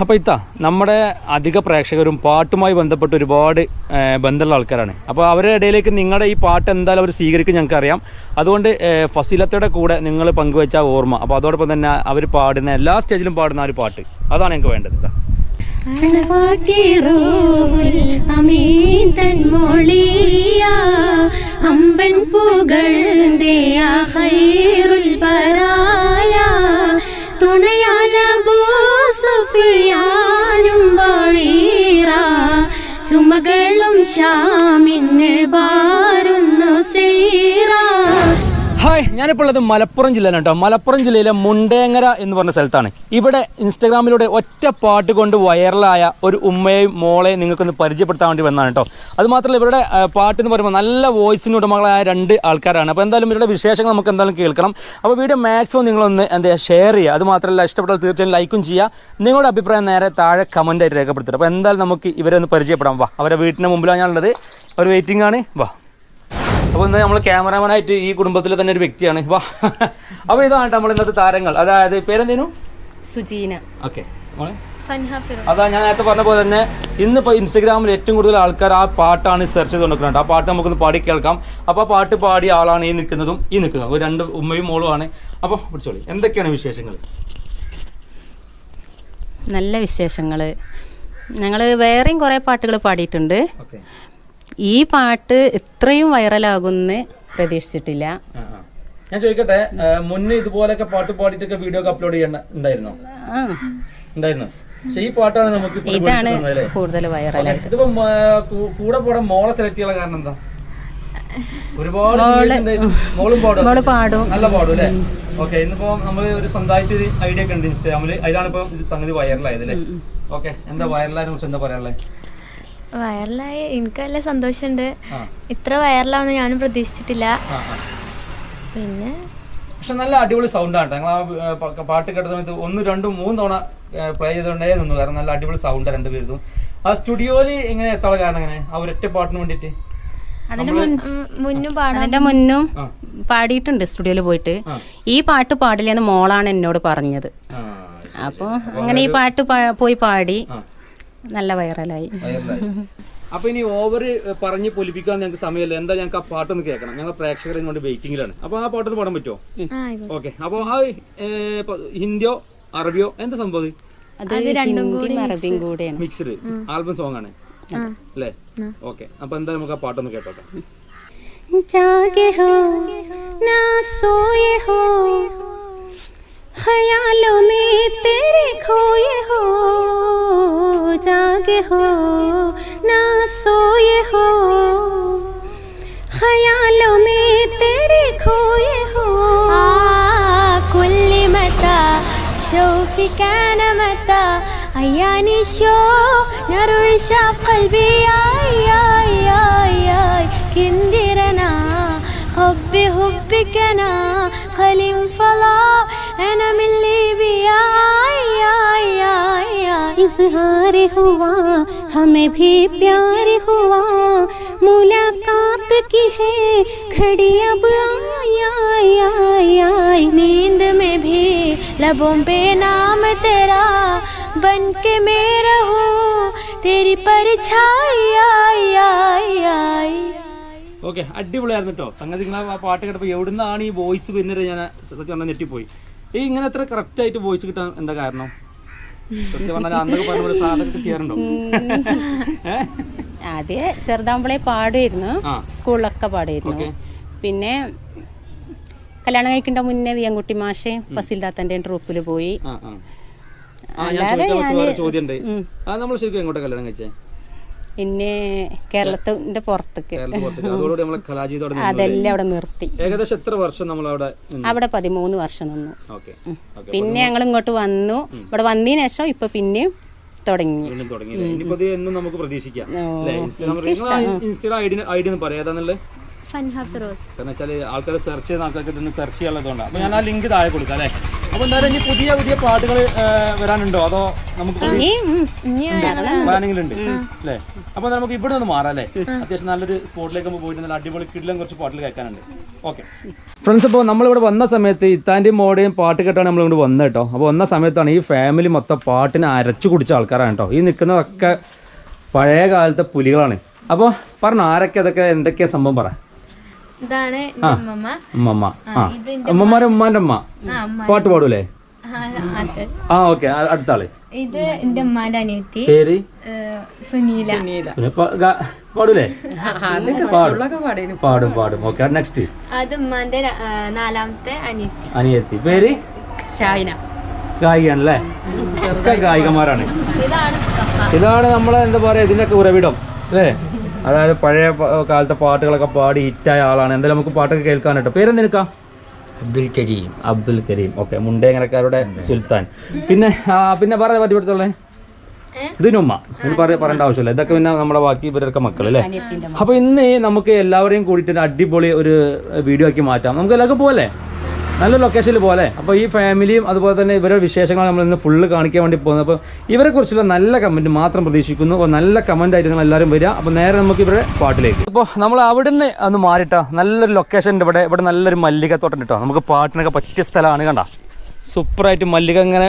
അപ്പോൾ ഇത്ത നമ്മുടെ അധിക പ്രേക്ഷകരും പാട്ടുമായി ബന്ധപ്പെട്ട് ഒരുപാട് ബന്ധമുള്ള ആൾക്കാരാണ്. അപ്പോൾ അവരുടെ ഇടയിലേക്ക് നിങ്ങളുടെ ഈ പാട്ട് എന്തായാലും അവർ സ്വീകരിക്കും ഞങ്ങൾക്ക് അറിയാം. അതുകൊണ്ട് ഫസിലത്തയുടെ കൂടെ നിങ്ങൾ പങ്കുവെച്ച ഓർമ്മ. അപ്പോൾ അതോടൊപ്പം തന്നെ അവർ പാടുന്ന എല്ലാ സ്റ്റേജിലും പാടുന്ന ഒരു പാട്ട്. അതാണ് ഞങ്ങൾക്ക് വേണ്ടത് ഇതാ അമ്പൻ പൂകൾ സുഫിയാനും വഴീറ. ചുമകളും ശാമിന് ബാരുന്നു സീറ. ഹായ് ഞാനിപ്പോൾ ഉള്ളത് മലപ്പുറം ജില്ലയിലാണ് കേട്ടോ. മലപ്പുറം ജില്ലയിലെ മുണ്ടേങ്ങര എന്ന് പറഞ്ഞ സ്ഥലത്താണ്. ഇവിടെ ഇൻസ്റ്റാഗ്രാമിലൂടെ ഒറ്റ പാട്ട് കൊണ്ട് വൈറലായ ഒരു ഉമ്മയെയും മോളെയും നിങ്ങൾക്കൊന്ന് പരിചയപ്പെടുത്താൻ വേണ്ടി വന്നതാണ് കേട്ടോ. അതുമാത്രമല്ല ഇവരുടെ പാട്ട് എന്ന് പറയുമ്പോൾ നല്ല വോയിസിന് ഉടമകളായ രണ്ട് ആൾക്കാരാണ്. അപ്പോൾ എന്തായാലും ഇവരുടെ വിശേഷങ്ങൾ നമുക്ക് എന്തായാലും കേൾക്കണം. അപ്പോൾ വീഡിയോ മാക്സിമം നിങ്ങളൊന്ന് എന്താ ഷെയർ ചെയ്യുക. അത് മാത്രമല്ല ഇഷ്ടപ്പെട്ടാൽ തീർച്ചയായും ലൈക്കും ചെയ്യുക. നിങ്ങളുടെ അഭിപ്രായം നേരെ താഴെ കമന്റായിട്ട് രേഖപ്പെടുത്തുക. അപ്പോൾ എന്തായാലും നമുക്ക് ഇവരെ ഒന്ന് പരിചയപ്പെടാം. വാ അവരെ വീട്ടിന്റെ മുമ്പിലാണ് ഞാനുള്ളത് ഒരു വെയിറ്റിംഗ് ആണ്. വാ. അപ്പോൾ ഇന്ന് നമ്മൾ ക്യാമറാമാനായിട്ട് ഈ കുടുംബത്തിലെ തന്നെ ഒരു വ്യക്തിയാണ്. വാ. അപ്പോൾ ഇതാണ് നമ്മൾ ഇന്നത്തെ താരങ്ങൾ. അതായത് പേരെന്തേനു? സുജീന. ഓക്കെ. അതാ ഞാൻ നേരത്തെ പറഞ്ഞ പോലെ തന്നെ ഇന്നിപ്പോൾ ഇൻസ്റ്റാഗ്രാമിൽ ഏറ്റവും കൂടുതൽ ആൾക്കാർ ആ പാട്ടാണ് സെർച്ച് ചെയ്ത് കൊണ്ടിരിക്കുന്നുണ്ട് ആ പാട്ട് നമുക്കൊന്ന് പാടി കേൾക്കാം. അപ്പോൾ ആ പാട്ട് പാടിയ ആളാണ് ഈ നിൽക്കുന്നതും ഈ നിൽക്കുന്നതും. ഒരു രണ്ട് ഉമ്മയും മോളുമാണ് അപ്പോൾ പിടിച്ചോളി. എന്തൊക്കെയാണ് വിശേഷങ്ങൾ നല്ല വിശേഷങ്ങൾ ഞങ്ങൾ വേറെയും കുറേ പാട്ടുകൾ പാടിയിട്ടുണ്ട്. ഓക്കെ. ഈ പാട്ട് ഇത്രയും വൈറലാകുമെന്ന് പ്രതീക്ഷിച്ചിട്ടില്ല. ഞാൻ ചോദിക്കട്ടെ മുന്നേ ഇതുപോലൊക്കെ പാട്ട് പാടിയിട്ടൊക്കെ വീഡിയോ ഒക്കെ അപ്ലോഡ് ചെയ്യണ്ടായിരുന്നോ ഉണ്ടായിരുന്നു? പക്ഷേ ഈ പാട്ടാണ് നമുക്ക് ഇതാണ്? കൂടുതൽ വൈറലായത് ഇതിപ്പോ കൂടെ പോടാൻ മോളെ സെലക്ട് ചെയ്യാനുള്ള കാരണം എന്താ? ഒരുപാട് മോളും പാടും. പാടും. നല്ല പാടും അല്ലേ? ഓക്കെ ഇന്നിപ്പോ നമ്മൾ ഒരു സ്വന്തമായിട്ട് ഒരു ഐഡിയ ഒക്കെ ഉണ്ട് ഇൻസ്റ്റാഗ്രാമിൽ. അതിലാണ് ഇപ്പൊ സംഗതി വൈറലായത് അല്ലേ? ഓക്കെ എന്താ വൈറലായതിനെ കുറിച്ച് എന്താ പറയാനുള്ളത് വൈറലായി എനിക്ക് നല്ല സന്തോഷമുണ്ട്. ഇത്ര വൈറലാവുന്ന ഞാനും പ്രതീക്ഷിച്ചിട്ടില്ല. പിന്നെ പക്ഷെ നല്ല അടിപൊളി സൗണ്ട് ആണ് ഞങ്ങൾ ആ പാട്ട് കേട്ട സമയത്ത് ഒന്ന് രണ്ടും മൂന്ന് തവണ പ്ലേ ചെയ്തുകൊണ്ടേ നിന്നു. കാരണം നല്ല അടിപൊളി സൗണ്ട് രണ്ടുപേരും ആ സ്റ്റുഡിയോയിൽ ഇങ്ങനെ എത്താൻ കാരണം എങ്ങനെ? ആ ഒരൊറ്റ പാട്ടിന് വേണ്ടിയിട്ട്? അതിന്റെ മുന്നും അതിന്റെ മുന്നും പാടിയിട്ടുണ്ട് സ്റ്റുഡിയോയിൽ പോയിട്ട്. ഈ പാട്ട് പാടില്ലെന്ന് മോളാണ് എന്നോട് പറഞ്ഞത്. അപ്പോ അപ്പോൾ അങ്ങനെ ഈ പാട്ട് പോയി പാടി. നല്ല വൈറലായി വൈറലായി. അപ്പൊ ഇനി ഓവർ പറഞ്ഞ് പൊലിപ്പിക്കാൻ ഞങ്ങൾക്ക് സമയമില്ല എന്താ ഞങ്ങൾക്ക് ആ പാട്ടൊന്ന് കേൾക്കണം ഞങ്ങൾ പ്രേക്ഷകർ ഇങ്ങോട്ട് വെയിറ്റിംഗിലാണ് അപ്പൊ ആ പാട്ടൊന്ന് പാടാൻ പറ്റുമോ ആ, ആയിക്കോട്ടെ. ഓക്കെ അപ്പൊ ആ ഏ, ഇപ്പൊ ഹിന്ദിയോ അറബിയോ എന്താ സംഭവം ഇത്? അത് ഹിന്ദിയും അറബിയും കൂടെയാണ് മിക്സ്ഡ് ആൽബം സോങ് ആണ് അല്ലേ ഓക്കെ അപ്പൊ എന്താ നമുക്ക് ആ പാട്ടൊന്ന് കേട്ടോട്ടെ जागे हो ना सोए हो ख्यालों में तेरे खोए हो जागे हो ना सोए हो ख्यालों में तेरे खोए हो آه كل متى شوفي كان متى عياني شوف نار شاف قلبي آي آي آي آي كندرنا حبي حبك أنا خلي فلا أنا من ليبيا آي آي آي آي इजहार हुआ हमें भी प्यार हुआ मुलाकात की है खड़ी अब आई आई आई आई नींद में भी लबों पे नाम तेरा बन के मैं रहूं तेरी परछाई आई आई आई ഓക്കെ അടിപൊളിയായിരുന്നു കേട്ടോ സംഗതി നിങ്ങൾ ആ പാട്ട് കേട്ടപ്പോൾ എവിടുന്നാണ് ഈ വോയിസ് വരുന്നത് ഞാൻ സത്യം പറഞ്ഞാൽ ഞെട്ടിപ്പോയി ഈ ഇങ്ങനെ എത്ര കറക്റ്റ് ആയിട്ട് വോയിസ് കിട്ടാൻ എന്താ കാരണം സത്യം പറഞ്ഞാൽ അന്നൊക്കെ പറഞ്ഞ സാധനമൊക്കെ ചെയ്യാറുണ്ടോ? ആദ്യം ചെറുതാകുമ്പോഴേ പാടുമായിരുന്നു. സ്കൂളിലൊക്കെ പാടുമായിരുന്നു പിന്നെ കല്യാണം കഴിക്കേണ്ട മുന്നേ വിയൻകുട്ടി മാഷെ ഫസിൽദാത്തന്റെ ട്രൂപ്പിൽ പോയി. ആ ഞാൻ ചോദ്യം നമ്മൾ ശരിക്കും എങ്ങോട്ടാണ് കല്യാണം കഴിച്ചേ? പിന്നെ കേരളത്തിന്റെ പുറത്തേക്ക്. അതെല്ലാം അവിടെ നിർത്തി. ഏകദേശം എത്ര വർഷം നമ്മൾ അവിടെ നിന്നു? അവിടെ പതിമൂന്ന് വർഷം നിന്നു. പിന്നെ ഞങ്ങൾ ഇങ്ങോട്ട് വന്നു. ഇവിടെ വന്നതിന് ശേഷം ഇപ്പൊ പിന്നെയും തുടങ്ങി. നമുക്ക് പ്രതീക്ഷിക്കാം. ആൾക്കാർ സെർച്ച് ചെയ്യുന്ന ആൾക്കാർക്ക് ഇതൊന്ന് സെർച്ച് ചെയ്യാനുള്ളതുകൊണ്ടാണ് അപ്പോൾ ഞാൻ ആ ലിങ്ക് താഴെ കൊടുക്കാം അല്ലേ? അപ്പൊ എന്തായാലും ഇനി പുതിയ പുതിയ പാട്ടുകൾ വരാനുണ്ടോ? അതോ നമുക്ക് പ്ലാനിംഗ് ഉണ്ട്. അല്ലേ? അപ്പൊ നമുക്ക് ഇവിടെ നിന്ന് മാറാം അല്ലേ? അത്യാവശ്യം നല്ലൊരു സ്പോട്ടിലേക്ക് നമ്മൾ പോയിട്ട് നല്ല അടിപൊളി കിടിലം കുറച്ച് പാട്ടുകൾ കേൾക്കാനുണ്ട്. ഓക്കെ. ഫ്രണ്ട്സ് അപ്പോൾ നമ്മളിവിടെ വന്ന സമയത്ത് ഇത്താന്റെയും മോടെയും പാട്ട് കേട്ടാണ് നമ്മളിവിടെ വന്നത് കേട്ടോ. അപ്പോൾ വന്ന സമയത്താണ് ഈ ഫാമിലി മൊത്തം പാട്ടിനെ അരച്ചു കുടിച്ച ആൾക്കാരാണ് കേട്ടോ. ഈ നിൽക്കുന്നതൊക്കെ പഴയ കാലത്തെ പുലികളാണ്. അപ്പോൾ പറഞ്ഞു ആരൊക്കെ അതൊക്കെ എന്തൊക്കെയാ സംഭവം പറ. ഇതാണ് ഉമ്മമാരെ ഉമ്മാന്റെ അമ്മ പാട്ട് പാടൂലേ? ആ, ആ ഓക്കെ അടുത്ത ആൾ ഇത് എന്റെ ഉമ്മാന്റെ അനിയത്തി. പേര്? സുനീല. പാടൂലേ? പാടും. പാടും ഓക്കെ നെക്സ്റ്റ് അത് ഉമ്മാന്റെ നാലാമത്തെ അനിയത്തി. അനിയത്തി. പേര്? ഷായിന ഗായികയാണല്ലേ? ഒക്കെ ഗായികമാരാണ് ഇതാണ് ഇതാണ് നമ്മളെ എന്താ പറയാ ഇതിനൊക്കെ ഉറവിടം അല്ലേ? അതായത് പഴയ കാലത്തെ പാട്ടുകളൊക്കെ പാടി ഹിറ്റായ ആളാണ്. എന്തായാലും നമുക്ക് പാട്ടൊക്കെ കേൾക്കാൻ കേട്ടോ. പേരെന്ത് നിൽക്കാം അബ്ദുൽ കരീം. അബ്ദുൽ കരീം. ഓക്കെ മുണ്ടേങ്ങരക്കാരുടെ സുൽത്താൻ. പിന്നെ പിന്നെ പറയാൻ പറ്റിപ്പെടുത്തുള്ളേ ഇതിനുമ്മ. ഇത് പറ പറയേണ്ട ആവശ്യമില്ല. ഇതൊക്കെ പിന്നെ നമ്മുടെ ബാക്കി ഇവരൊക്കെ മക്കൾ അല്ലേ? അപ്പൊ ഇന്ന് നമുക്ക് എല്ലാവരെയും കൂടിയിട്ട് അടിപൊളി ഒരു വീഡിയോ ആക്കി മാറ്റാം. നമുക്ക് എല്ലാവർക്കും പോലെ നല്ല ലൊക്കേഷനിൽ പോലെ അപ്പോൾ ഈ ഫാമിലിയും അതുപോലെ തന്നെ ഇവരുടെ വിശേഷങ്ങൾ നമ്മൾ ഇന്ന് ഫുള്ള് കാണിക്കാൻ വേണ്ടി പോകുന്നത്. അപ്പോൾ ഇവരെ കുറിച്ചുള്ള നല്ല കമന്റ് മാത്രം പ്രതീക്ഷിക്കുന്നു. അപ്പോൾ നല്ല കമന്റ് ആയിട്ട് നിങ്ങൾ എല്ലാവരും വരിക. അപ്പോൾ നേരെ നമുക്ക് ഇവരുടെ പാട്ടിലേക്ക്. അപ്പോൾ നമ്മൾ അവിടുന്ന് ഒന്ന് മാറിട്ടോ. നല്ലൊരു ലൊക്കേഷൻ ഇവിടെ. ഇവിടെ നല്ലൊരു മല്ലികത്തോട്ടം കിട്ടോ നമുക്ക് പാട്ടിനൊക്കെ പറ്റിയ സ്ഥലമാണ് കണ്ട. സൂപ്പറായിട്ട് മല്ലിക ഇങ്ങനെ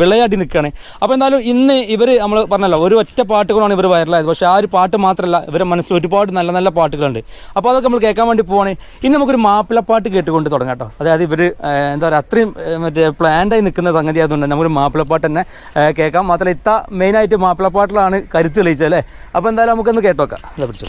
വിളയാട്ടി വിളയാടി നിൽക്കുകയാണ് അപ്പോൾ എന്തായാലും ഇന്ന് ഇവർ നമ്മൾ പറഞ്ഞല്ലോ ഒരു ഒറ്റ പാട്ടുകളാണ് ഇവർ വൈറലായത്. പക്ഷേ ആ ഒരു പാട്ട് മാത്രമല്ല ഇവരുടെ മനസ്സിൽ ഒരുപാട് നല്ല നല്ല പാട്ടുകളുണ്ട്. അപ്പോൾ അതൊക്കെ നമ്മൾ കേൾക്കാൻ വേണ്ടി പോവാണ്. ഇന്ന് നമുക്കൊരു മാപ്പിളപ്പാട്ട് കേട്ടുകൊണ്ട് തുടങ്ങാം കേട്ടോ. അതായത് ഇവർ എന്താ പറയുക അത്രയും മറ്റേ പ്ലാൻഡായി നിൽക്കുന്ന സംഗതി ആയതുകൊണ്ട് നമുക്കൊരു മാപ്പിളപ്പാട്ട് തന്നെ കേൾക്കാം. മാത്രമല്ല ഇത്ത മെയിനായിട്ട് മാപ്പിളപ്പാട്ടിലാണ് കരുത്ത് തെളിയിച്ചത് അല്ലേ? അപ്പോൾ എന്തായാലും നമുക്കൊന്ന് കേട്ടോക്കാം. അതെ പിടിച്ചു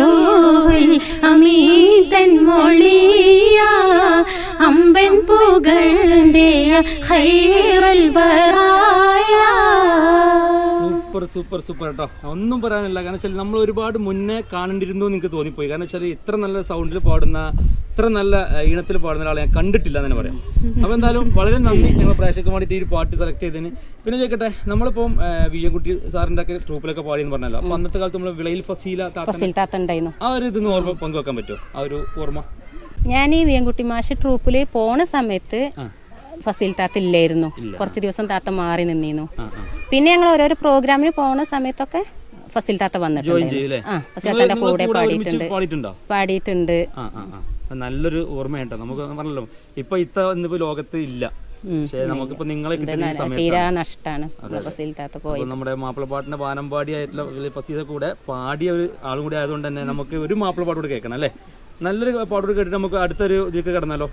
റോഹിൽ അമീതൻ മൊഴിയ അമ്പൻ പുകഴ്ന്തേയ ഹൈറൽ ബറായ സൂപ്പർ സൂപ്പർ സൂപ്പർ കേട്ടോ ഒന്നും പറയാനില്ല. കാരണം വെച്ചാൽ നമ്മൾ ഒരുപാട് മുന്നേ കാണേണ്ടിരുന്നു എന്ന് എനിക്ക് തോന്നിപ്പോയി. കാരണം വെച്ചാൽ ഇത്ര നല്ല സൗണ്ടിൽ പാടുന്ന ഇത്ര നല്ല ഈണത്തിൽ പാടുന്ന ഒരാളെ ഞാൻ കണ്ടിട്ടില്ല എന്ന് തന്നെ പറയാം. അപ്പോൾ എന്തായാലും വളരെ നന്ദി ഞങ്ങൾ പ്രേക്ഷകർക്ക് വേണ്ടിയിട്ട് ഈ ഒരു പാട്ട് സെലക്ട് ചെയ്തതിന്. പിന്നെ ചോദിക്കട്ടെ നമ്മളിപ്പം വി എം കുട്ടി സാറിന്റെ ഒക്കെ ട്രൂപ്പിലൊക്കെ പാടിയെന്ന് പറഞ്ഞല്ലോ. അപ്പോൾ അന്നത്തെ കാലത്ത് നമ്മൾ വിളയിൽ ഫസീല താത്ത ഫസിൽ താത്ത ഉണ്ടായിരുന്നു. ആ ഒരു ഇതൊന്ന് ഓർമ്മ പങ്കുവെക്കാൻ പറ്റുമോ ആ ഒരു ഓർമ്മ. ഞാൻ ഈ വിയൻകുട്ടി മാഷ് ട്രൂപ്പിൽ പോണ സമയത്ത് ഫസീൽ താത്ത ഇല്ലായിരുന്നു കുറച്ച് ദിവസം താത്ത മാറി നിന്നിരുന്നു. പിന്നെ ഞങ്ങൾ ഓരോരോ പ്രോഗ്രാമിന് പോകുന്ന സമയത്തൊക്കെ ഫസീൽ താത്ത വന്നിട്ടുണ്ട്? ആ ഫസീൽ താത്തന്റെ കൂടെ പാടിയിട്ടുണ്ട്. പാടിയിട്ടുണ്ട്? നല്ലൊരു ഓർമ്മയുണ്ടോ നമുക്ക് പറഞ്ഞല്ലോ. ഇപ്പൊ ഇത്ത ഇന്നിപ്പോ ലോകത്ത് ഇല്ല. തീരാ നഷ്ടാണ് നമ്മുടെ മാപ്പിളപ്പാട്ടിന്റെ വാനമ്പാടി ആയിട്ടുള്ള ഫസീദ കൂടെ പാടിയ ഒരു ആളും കൂടി ആയതുകൊണ്ട് തന്നെ നമുക്ക് ഒരു മാപ്പിളപ്പാട്ട് കൂടെ കേൾക്കണം അല്ലേ? നല്ലൊരു പൗഡർ കേട്ടിട്ട് നമുക്ക് അടുത്തൊരു ഇതിലേക്ക് കിടന്നാലോ?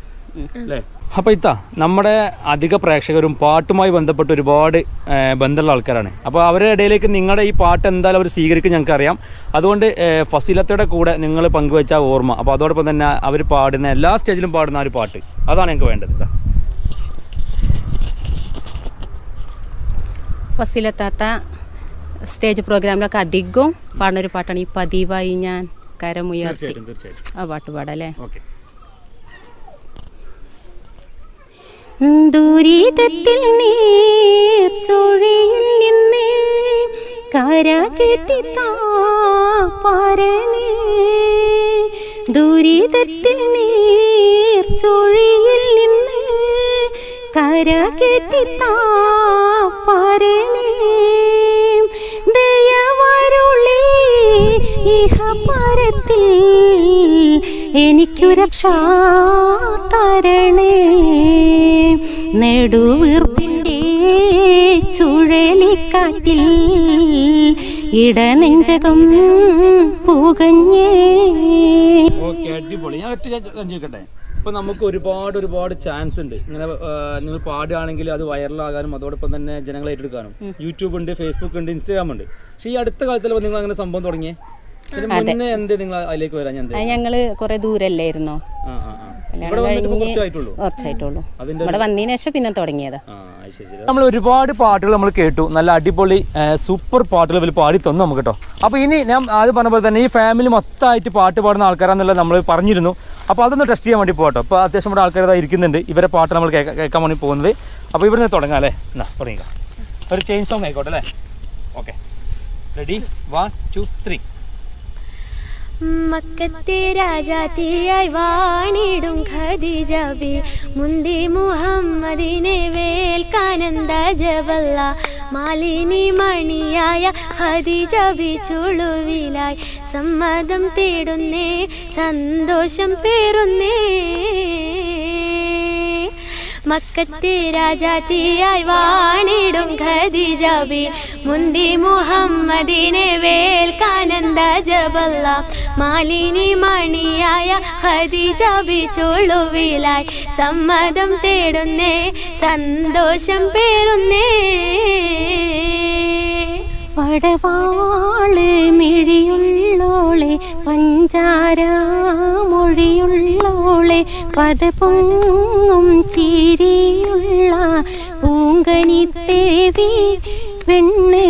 അല്ലേ? അപ്പൊ ഇത്ത നമ്മുടെ അധിക പ്രേക്ഷകരും പാട്ടുമായി ബന്ധപ്പെട്ട് ഒരുപാട് ബന്ധമുള്ള ആൾക്കാരാണ്. അപ്പോൾ അവരുടെ ഇടയിലേക്ക് നിങ്ങളുടെ ഈ പാട്ട് എന്തായാലും അവർ സ്വീകരിക്കും ഞങ്ങൾക്ക് അറിയാം. അതുകൊണ്ട് ഫസിലത്തയുടെ കൂടെ നിങ്ങൾ പങ്കുവെച്ച ഓർമ്മ. അപ്പോൾ അതോടൊപ്പം തന്നെ അവർ പാടുന്ന എല്ലാ സ്റ്റേജിലും പാടുന്ന ആ ഒരു പാട്ട്. അതാണ് ഞങ്ങൾക്ക് വേണ്ടത് ഇതാ ഫസിലത്താത്ത സ്റ്റേജ് പ്രോഗ്രാമിലൊക്കെ അധികവും പാടുന്ന ഒരു പാട്ടാണ് ഈ പതിവായി ഞാൻ. കരമുയർത്തി ആ പാട്ട് പാടല്ലേ ദുരിതത്തിൽ നീർച്ചൊഴിയിൽ നിന്ന് കരകെട്ടി താരനേ ദുരിതത്തിൽ നീർച്ചൊഴിയിൽ നിന്ന് കരകെട്ടി താരനേ ഇഹപരത്തിൽ എനിക്കു രക്ഷാ തരണേ നെടുവീർപ്പിന്റെ ചുഴലിക്കാറ്റിൽ ഇടനെഞ്ചകം പുകഞ്ഞേ. ഓക്കെ അടിപൊളി. ഞാൻ ഒറ്റ ചോദിക്കട്ടെ? ഇപ്പൊ നമുക്ക് ഒരുപാട് ഒരുപാട് ചാൻസ് ഉണ്ട്. ഇങ്ങനെ നിങ്ങൾ പാടുകയാണെങ്കിൽ അത് വൈറലാകാനും അതോടൊപ്പം തന്നെ ജനങ്ങളെ ഏറ്റെടുക്കാനും. യൂട്യൂബ് ഉണ്ട് ഫേസ്ബുക്ക് ഉണ്ട് ഇൻസ്റ്റാഗ്രാം ഉണ്ട്. പക്ഷേ ഈ അടുത്ത കാലത്തിൽ നിങ്ങൾ അങ്ങനെ സംഭവം തുടങ്ങിയേ? ഞങ്ങൾ കൊറേ ദൂരല്ലായിരുന്നോ. കുറച്ചായിട്ടുള്ളൂ. ഇവിടെ വന്നതിന് ശേഷം പിന്നെ തുടങ്ങിയതാ. നമ്മൾ ഒരുപാട് പാട്ടുകൾ നമ്മൾ കേട്ടു. നല്ല അടിപൊളി സൂപ്പർ പാട്ടുകൾ ഇവർ പാടി തന്നു നമുക്ക് കേട്ടോ. അപ്പോൾ ഇനി ഞാൻ ആദ്യം പറഞ്ഞ പോലെ തന്നെ ഈ ഫാമിലി മൊത്തമായിട്ട് പാട്ട് പാടുന്ന ആൾക്കാരാന്നുള്ളത് നമ്മൾ പറഞ്ഞിരുന്നു. അപ്പോൾ അതൊന്ന് ടെസ്റ്റ് ചെയ്യാൻ വേണ്ടി പോകട്ടോ അപ്പോൾ അത്യാവശ്യം ഇവിടെ ആൾക്കാർ ഇതാ ഇരിക്കുന്നുണ്ട്. ഇവരെ പാട്ട് നമ്മൾ കേൾക്കാൻ കേൾക്കാൻ വേണ്ടി പോകുന്നത്. അപ്പോൾ ഇവിടുന്ന് തുടങ്ങാം അല്ലേ? എന്നാ തുടങ്ങിക്കാം. ഒരു ചെയിൻ സോങ് ആയിക്കോട്ടെ അല്ലേ? Okay ready one two three മക്കത്തെ രാജാത്തിയായി വാണിടും ഖദീജബി. മുന്തി മുഹമ്മദിനെ വേൽക്കാനന്ദ ജവല്ല. മാലിനി മണിയായ ഖദീജബി ചുളുവിലായി. സമ്മതം തേടുന്നേ സന്തോഷം പേറുന്നേ. മക്കത്തെ രാജാത്തിയായി വാണിടും ഖദീജബി മുന്തി മുഹമ്മദിനെ വേൽക്കാനന്ദ ജബല്ല. മാലിനി മണിയായ ഖദീജബി ചുളുവിലായി. സമ്മതം തേടുന്നേ സന്തോഷം പേരുന്നേ പടവാൾ മിഴിയുള്ളോളെ പഞ്ചാര മൊഴിയുള്ളോളെ പദപൊങ്ങും ചിരിയുള്ള പൂങ്കനി ദേവി പെണ്ണ്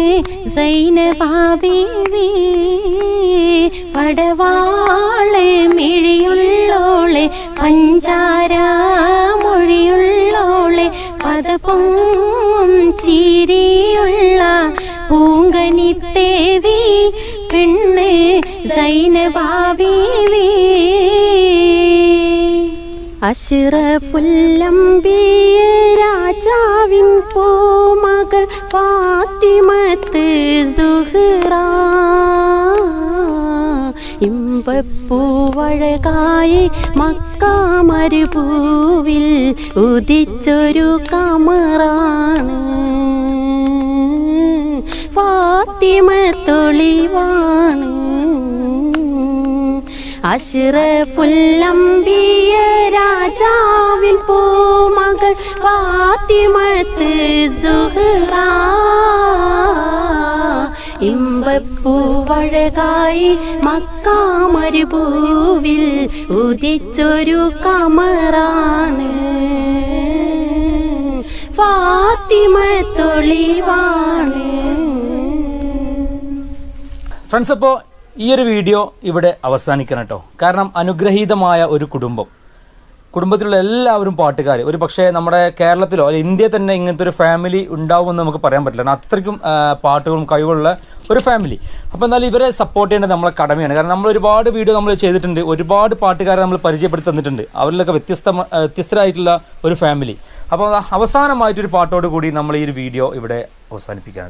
സൈനബാബീവി. പടവാൾ മിഴിയുള്ളോളെ പഞ്ചാര മൊഴിയുള്ളോളെ പദപൊങ്ങും ചിരിയുള്ള പൂങ്കനി ദേവി പെണ്ണ് സൈനബാബീവി. അഷ്റഫുല്ലംബിയ രാജാവിൻ പോമകൾ ഫാത്തിമത്ത് സുഹ്റ. ഇമ്പപ്പൂവഴകായി മക്കാമരുഭൂവിൽ ഉദിച്ചൊരു കമറാണ്. ഫാത്തിമ തൊളിവാണ്. അഷ്റഫുല്ലംബിയ രാജാവിൻ പൂമകൾ ഫാത്തിമത്ത് സുഹറ. ഇമ്പപ്പൂവഴകായി മക്കാമരുപൂവിൽ ഉദിച്ചൊരു കമറാണ്. ഫാത്തിമ തൊളിവാണ്. ഫ്രണ്ട്സ് അപ്പോൾ ഈ ഒരു വീഡിയോ ഇവിടെ അവസാനിക്കണം കേട്ടോ. കാരണം അനുഗ്രഹീതമായ ഒരു കുടുംബം. കുടുംബത്തിലുള്ള എല്ലാവരും പാട്ടുകാർ ഒരു പക്ഷേ നമ്മുടെ കേരളത്തിലോ അല്ലെങ്കിൽ ഇന്ത്യയിൽ തന്നെ ഇങ്ങനത്തെ ഒരു ഫാമിലി ഉണ്ടാവുമെന്ന് നമുക്ക് പറയാൻ പറ്റില്ല. അത്രയ്ക്കും പാട്ടുകളും കഴിവുള്ള ഒരു ഫാമിലി അപ്പോൾ എന്നാലും ഇവരെ സപ്പോർട്ട് ചെയ്യേണ്ടത് നമ്മളെ കടമയാണ്. കാരണം നമ്മൾ ഒരുപാട് വീഡിയോ നമ്മൾ ചെയ്തിട്ടുണ്ട്. ഒരുപാട് പാട്ടുകാരെ നമ്മൾ പരിചയപ്പെടുത്തി തന്നിട്ടുണ്ട്. അവരിലൊക്കെ വ്യത്യസ്ത വ്യത്യസ്തരായിട്ടുള്ള ഒരു ഫാമിലി അപ്പോൾ അവസാനമായിട്ടൊരു പാട്ടോട് കൂടി നമ്മൾ ഈ ഒരു വീഡിയോ ഇവിടെ അവസാനിപ്പിക്കുകയാണ്.